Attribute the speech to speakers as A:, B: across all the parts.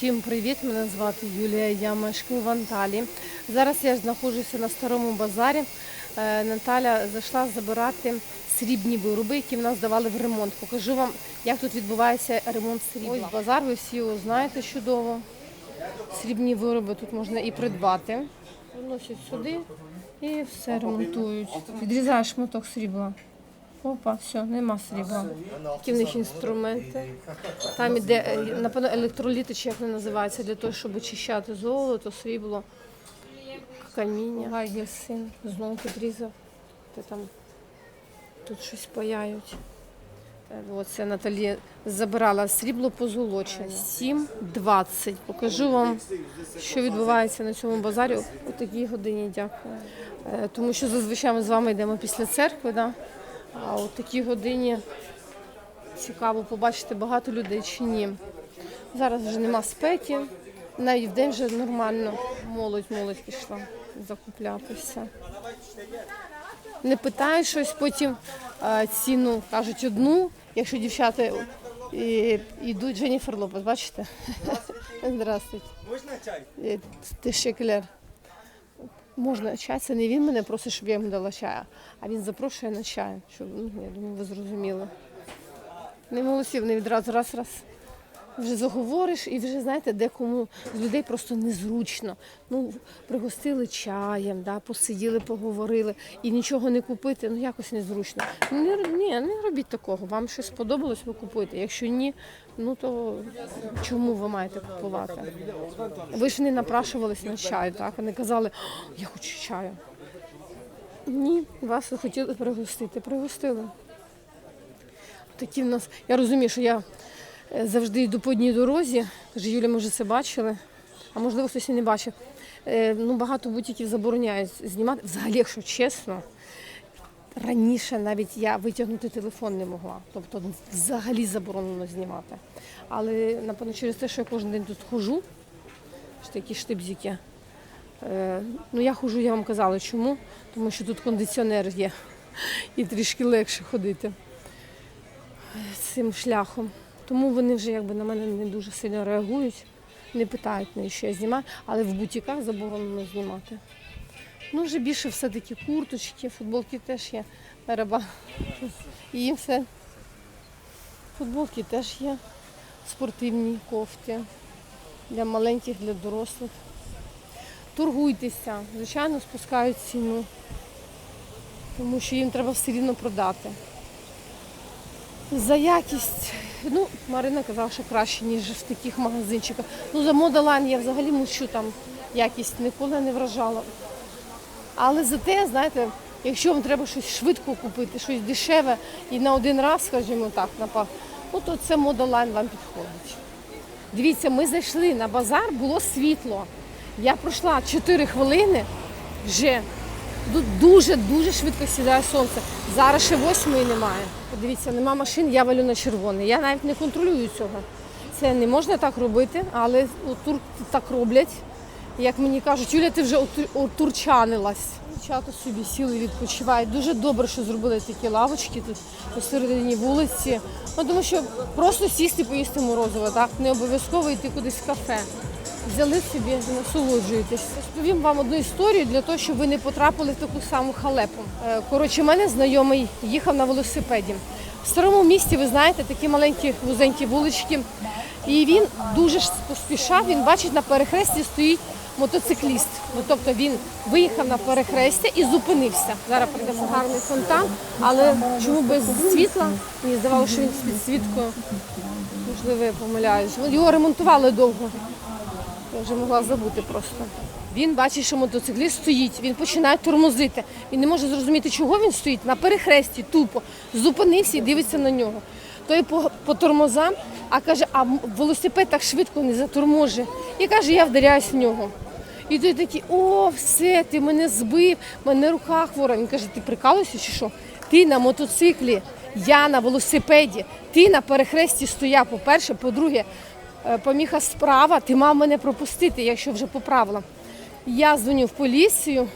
A: Всім привіт! Мене звати Юлія. Я мешкаю в Анталії. Зараз я знаходжуся на старому базарі. Е, Наталя зайшла забирати срібні вироби, які в нас давали в ремонт. Покажу вам, як тут відбувається ремонт срібла. Ось базар, ви всі його знаєте чудово. Срібні вироби тут можна і придбати. Виносять сюди і все ремонтують. Відрізаєш шматок срібла. Опа, все, нема срібла. Які в них інструменти. Там іде, е, напевно, електроліти, чи як вони називаються, для того, щоб очищати золото, срібло, каміння. Гай син знову підрізав. Ти там тут щось паяють. Е, Оце Наталі забирала срібло позолочене. 7,20. Покажу вам, що відбувається на цьому базарі у такій годині. Дякую. Е, Тому що зазвичай ми з вами йдемо після церкви. Да? А у такій годині цікаво побачити багато людей чи ні. Зараз вже нема спеки, навіть в день вже нормально. Молодь, молодь пішла закуплятися. Не питаєш щось, потім ціну кажуть одну, якщо дівчата і, йдуть Дженніфер Лопес, бачите? Здравствуйте.
B: Можна чай?
A: Е, Ти шеклер. Можна чай, це не він мене просить, щоб я йому дала чая, а він запрошує на чай. Щоб, ну, я думаю, ви зрозуміли. Не голосів, не відразу раз раз. Вже заговориш і вже знаєте, декому з людей просто незручно. Ну, пригостили чаєм, да, посиділи, поговорили і нічого не купити, ну якось незручно. Не, ні, не робіть такого. Вам щось сподобалось, ви купуєте. Якщо ні, ну то чому ви маєте купувати? Ви ж не напрашувались на чай, так? Не казали, я хочу чаю. Ні, вас хотіли пригостити, пригостили. Такі в нас. Я розумію, що я завжди йду по одній дорозі. Каже, Юля, може, це бачили, а можливо, хтось і не бачив. Е, Ну, багато бутиків забороняють знімати. Взагалі, якщо чесно, раніше навіть я витягнути телефон не могла. Тобто взагалі заборонено знімати. Але напевно через те, що я кожен день тут хожу, що такі штибзики. Е, ну я хожу, я вам казала, чому? Тому що тут кондиціонер є і трішки легше ходити цим шляхом. Тому вони вже якби на мене не дуже сильно реагують, не питають, на що я знімаю, але в бутіках заборонено знімати. Ну, вже більше все-таки курточки, футболки теж є. Раба. І все. Футболки теж є. Спортивні кофти. Для маленьких, для дорослих. Торгуйтеся, звичайно, спускають ціну, тому що їм треба все рівно продати. За якість, ну, Марина казала, що краще, ніж в таких магазинчиках. Ну, за Модалайн я взагалі мовчу, там якість ніколи не вражала. Але зате, знаєте, якщо вам треба щось швидко купити, щось дешеве і на один раз, скажімо так, на па- ну, то це Модалайн вам підходить. Дивіться, ми зайшли на базар, було світло. Я пройшла 4 хвилини, вже тут дуже-дуже швидко сідає сонце. Зараз ще восьмої немає. Подивіться, нема машин, я валю на червоний. Я навіть не контролюю цього. Це не можна так робити, але тут так роблять. Як мені кажуть, Юля, ти вже отурчанилась. Дівчата собі сіли відпочивають. Дуже добре, що зробили такі лавочки тут посередині вулиці. Ну, тому що просто сісти, поїсти морозиво, так? Не обов'язково йти кудись в кафе. Взяли собі, насолоджуєтесь. Розповім вам одну історію для того, щоб ви не потрапили в таку саму халепу. Е, Коротше, мене знайомий їхав на велосипеді. В старому місті, ви знаєте, такі маленькі вузенькі вулички. І він дуже поспішав, він бачить, на перехресті стоїть мотоцикліст. Ну, тобто він виїхав на перехрестя і зупинився. Зараз прийдемо гарний фонтан, але чому без світла? Мені здавалося, що він з підсвіткою. Можливо, я помиляюсь. Його ремонтували довго. Я вже могла забути просто. Він бачить, що мотоцикліст стоїть, він починає тормозити. Він не може зрозуміти, чого він стоїть на перехресті, тупо. Зупинився і дивиться на нього. Той по, по тормозам, а каже, а велосипед так швидко не заторможує. І каже, я вдаряюсь в нього. І той такий, о, все, ти мене збив, мене рука хвора. Він каже, ти прикалуєшся чи що? Ти на мотоциклі, я на велосипеді, ти на перехресті стояв, по-перше, по-друге, поміха справа, ти мав мене пропустити, якщо вже по правилам. Я дзвоню в поліцію,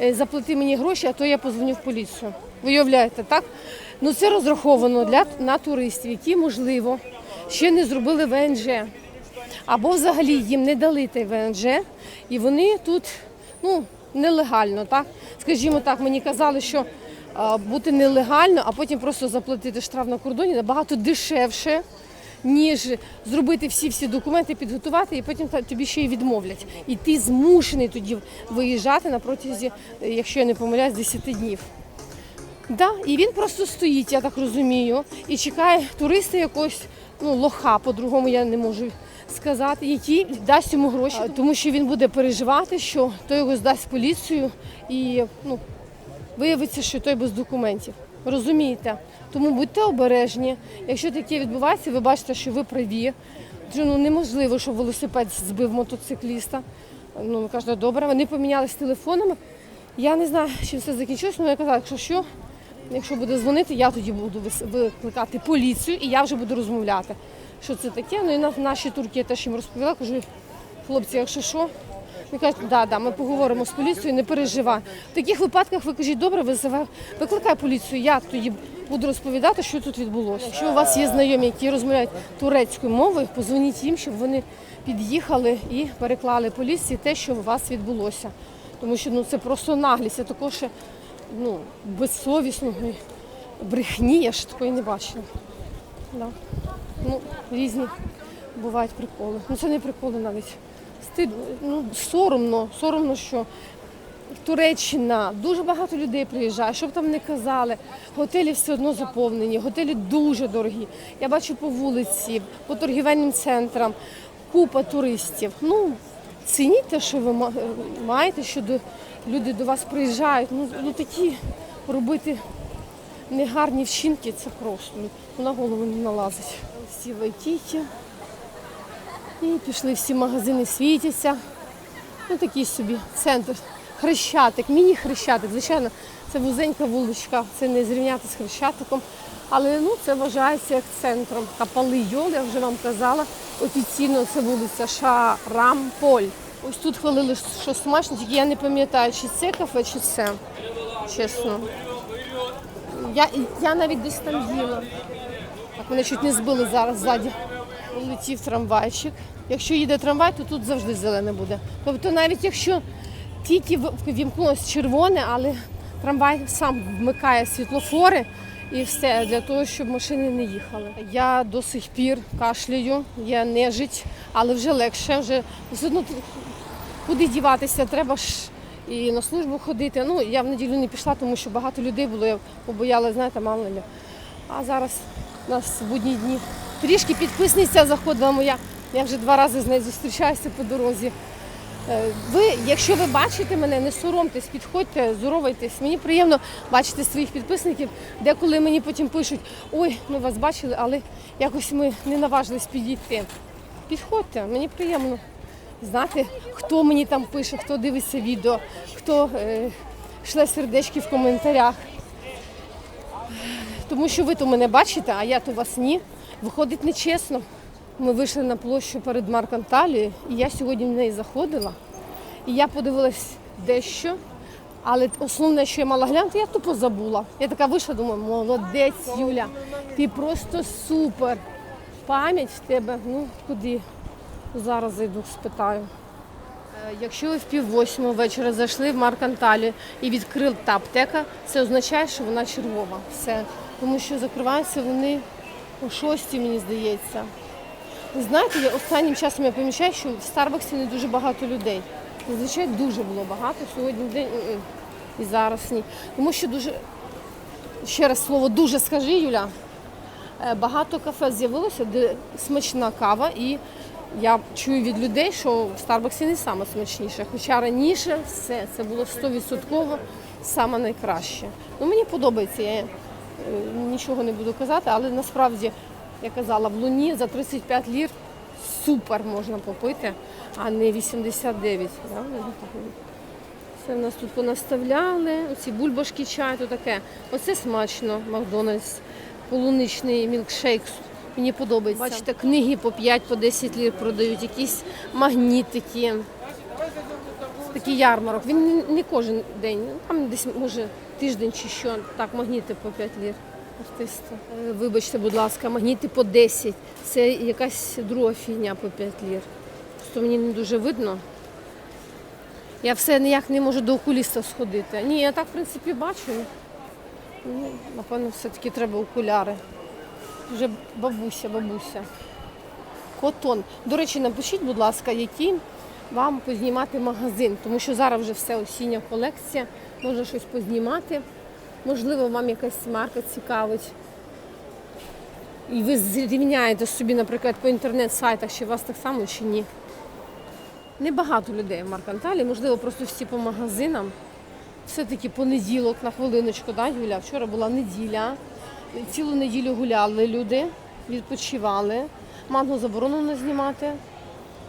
A: е, заплати мені гроші, а то я позвоню в поліцію. Виявляєте, так? Ну це розраховано для на туристів, які, можливо, ще не зробили ВНЖ. або взагалі їм не дали той ВНЖ, і вони тут ну, нелегально, так? Скажімо так, мені казали, що а, бути нелегально, а потім просто заплатити штраф на кордоні набагато дешевше, ніж зробити всі-всі документи, підготувати, і потім тобі ще й відмовлять. І ти змушений тоді виїжджати на протязі, е, якщо я не помиляюсь, 10 днів. Да, і він просто стоїть, я так розумію, і чекає туриста якогось, ну, лоха, по-другому я не можу сказати, який дасть йому гроші, тому що він буде переживати, що той його здасть в поліцію і ну, виявиться, що той без документів. Розумієте? Тому будьте обережні. Якщо таке відбувається, ви бачите, що ви праві. Ну, неможливо, щоб велосипед збив мотоцикліста. Ну, ви кажете, добре, вони помінялись телефонами. Я не знаю, чим все закінчилось, але я казала, якщо що, якщо буде дзвонити, я тоді буду викликати поліцію і я вже буду розмовляти, що це таке. Ну і на наші турки я теж їм розповіла, кажу, хлопці, якщо що, вони кажуть, да, да, ми поговоримо з поліцією, не переживай. В таких випадках ви кажіть, добре, визивай, викликай поліцію, я тоді буду розповідати, що тут відбулося. Якщо у вас є знайомі, які розмовляють турецькою мовою, позвоніть їм, щоб вони під'їхали і переклали поліції те, що у вас відбулося. Тому що ну, це просто наглість, це також ну, безсовісно, брехні, я ж такої не бачила. Да. Ну, різні бувають приколи. Ну це не приколи навіть. Стид, ну, соромно, соромно, що Туреччина, дуже багато людей приїжджає, щоб там не казали. Готелі все одно заповнені, готелі дуже дорогі. Я бачу по вулиці, по торгівельним центрам, купа туристів. Ну, цініть те, що ви маєте, що до, люди до вас приїжджають. Ну, ну такі робити негарні вчинки, це просто ну, на голову не налазить. Всі в Айтіті. І пішли всі магазини світяться. Ну такий собі центр. Хрещатик, міні-хрещатик. Звичайно, це вузенька вуличка, це не зрівняти з хрещатиком. Але ну, це вважається як центром. Капали Йол, я вже вам казала. Офіційно це вулиця Шарамполь. Ось тут хвалили, що смачно, тільки я не пам'ятаю, чи це кафе, чи це. Чесно. Я, я навіть десь там їла. Так мене чуть не збили зараз ззаді. Летів трамвайчик. Якщо їде трамвай, то тут завжди зелене буде. Тобто навіть якщо тільки в- вімкнулось червоне, але трамвай сам вмикає світлофори і все для того, щоб машини не їхали. Я до сих пір кашляю, я нежить, але вже легше, вже все одно куди діватися, треба ж і на службу ходити. Ну, я в неділю не пішла, тому що багато людей було, я побоялася, знаєте, мало. А зараз у нас будні дні. Трішки підписниця заходила моя. Я вже два рази з нею зустрічаюся по дорозі. Е, Ви, якщо ви бачите мене, не соромтесь, підходьте, здоровайтесь. Мені приємно бачити своїх підписників, деколи мені потім пишуть, ой, ми вас бачили, але якось ми не наважились підійти. Підходьте, мені приємно знати, хто мені там пише, хто дивиться відео, хто е, шле сердечки в коментарях. Тому що ви то мене бачите, а я то вас ні. Виходить нечесно. Ми вийшли на площу перед Марканталією, і я сьогодні в неї заходила. І я подивилась дещо. Але основне, що я мала глянути, я тупо забула. Я така вийшла, думаю, молодець, Юля, ти просто супер. Пам'ять в тебе, ну куди? Зараз зайду, спитаю. Е, Якщо ви в пів восьмого вечора зайшли в Марканталі і відкрила та аптека, це означає, що вона чергова. Все. Тому що закриваються вони о шостій, мені здається. Знаєте, я останнім часом я помічаю, що в Старбаксі не дуже багато людей. Зазвичай дуже було багато. Сьогодні в день е, і зараз ні. Тому що дуже ще раз слово дуже скажи, Юля. Е, Багато кафе з'явилося, де смачна кава, і я чую від людей, що в Старбаксі не саме смачніше. Хоча раніше все це було 100% саме найкраще. Ну, мені подобається, я нічого не буду казати, але насправді, я казала, в луні за 35 лір супер можна попити, а не 89. Да? Це в нас тут понаставляли, оці бульбашки чай, то таке. Оце смачно, Макдональдс, полуничний мілкшейк. Мені подобається. Бачите, книги по 5 по 10 лір продають, якісь магнітики. Такий ярмарок. Він не кожен день, ну, там десь може тиждень чи що, так, магніти по 5 лір. Артисти. Е, Вибачте, будь ласка, магніти по 10. Це якась друга фігня по 5 лір. просто мені не дуже видно. Я все ніяк не можу до окуліста сходити. Ні, я так, в принципі, бачу. Ну, напевно, все-таки треба окуляри. Вже бабуся, бабуся. Котон. До речі, напишіть, будь ласка, який вам познімати магазин, тому що зараз вже все осіння колекція, можна щось познімати. Можливо, вам якась марка цікавить. І ви зрівняєте собі, наприклад, по інтернет-сайтах, чи вас так само, чи ні. Небагато людей в Марканталі, можливо, просто всі по магазинам. Все-таки понеділок на хвилиночку, да, Юля? Вчора була неділя. Цілу неділю гуляли люди, відпочивали. Манго заборонено знімати.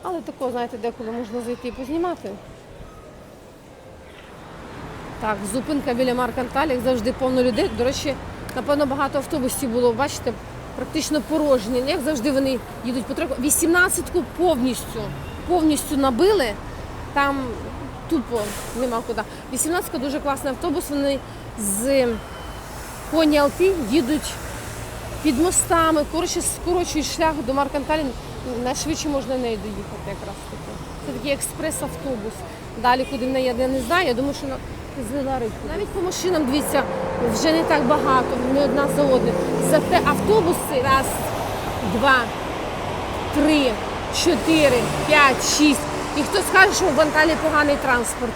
A: Але такого, знаєте, деколи можна зайти і познімати. Так, зупинка біля Марканталі, як завжди повно людей. До речі, напевно, багато автобусів було, бачите, практично порожні. Як завжди вони їдуть по треку. 18-ку повністю, повністю набили. Там тупо нема куди. 18-ка дуже класний автобус. Вони з Коні Алти їдуть під мостами, коротше, скорочують шлях до Марканталі. Найшвидше можна нею доїхати якраз таки. Це такий експрес-автобус. Далі, куди в неї я не знаю, я думаю, що звела рибку. Навіть по машинам, дивіться, вже не так багато, не одна за одним. Зате автобуси раз, два, три, чотири, п'ять, шість. І хто скаже, що в Анталії поганий транспорт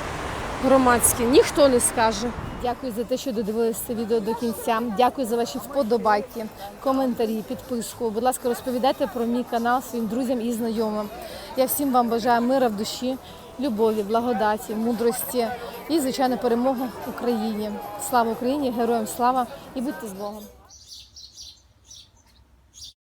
A: громадський? Ніхто не скаже. Дякую за те, що додивилися це відео до кінця. Дякую за ваші вподобайки, коментарі, підписку. Будь ласка, розповідайте про мій канал своїм друзям і знайомим. Я всім вам бажаю мира в душі, любові, благодаті, мудрості і, звичайно, перемога Україні. Слава Україні! Героям слава і будьте з Богом!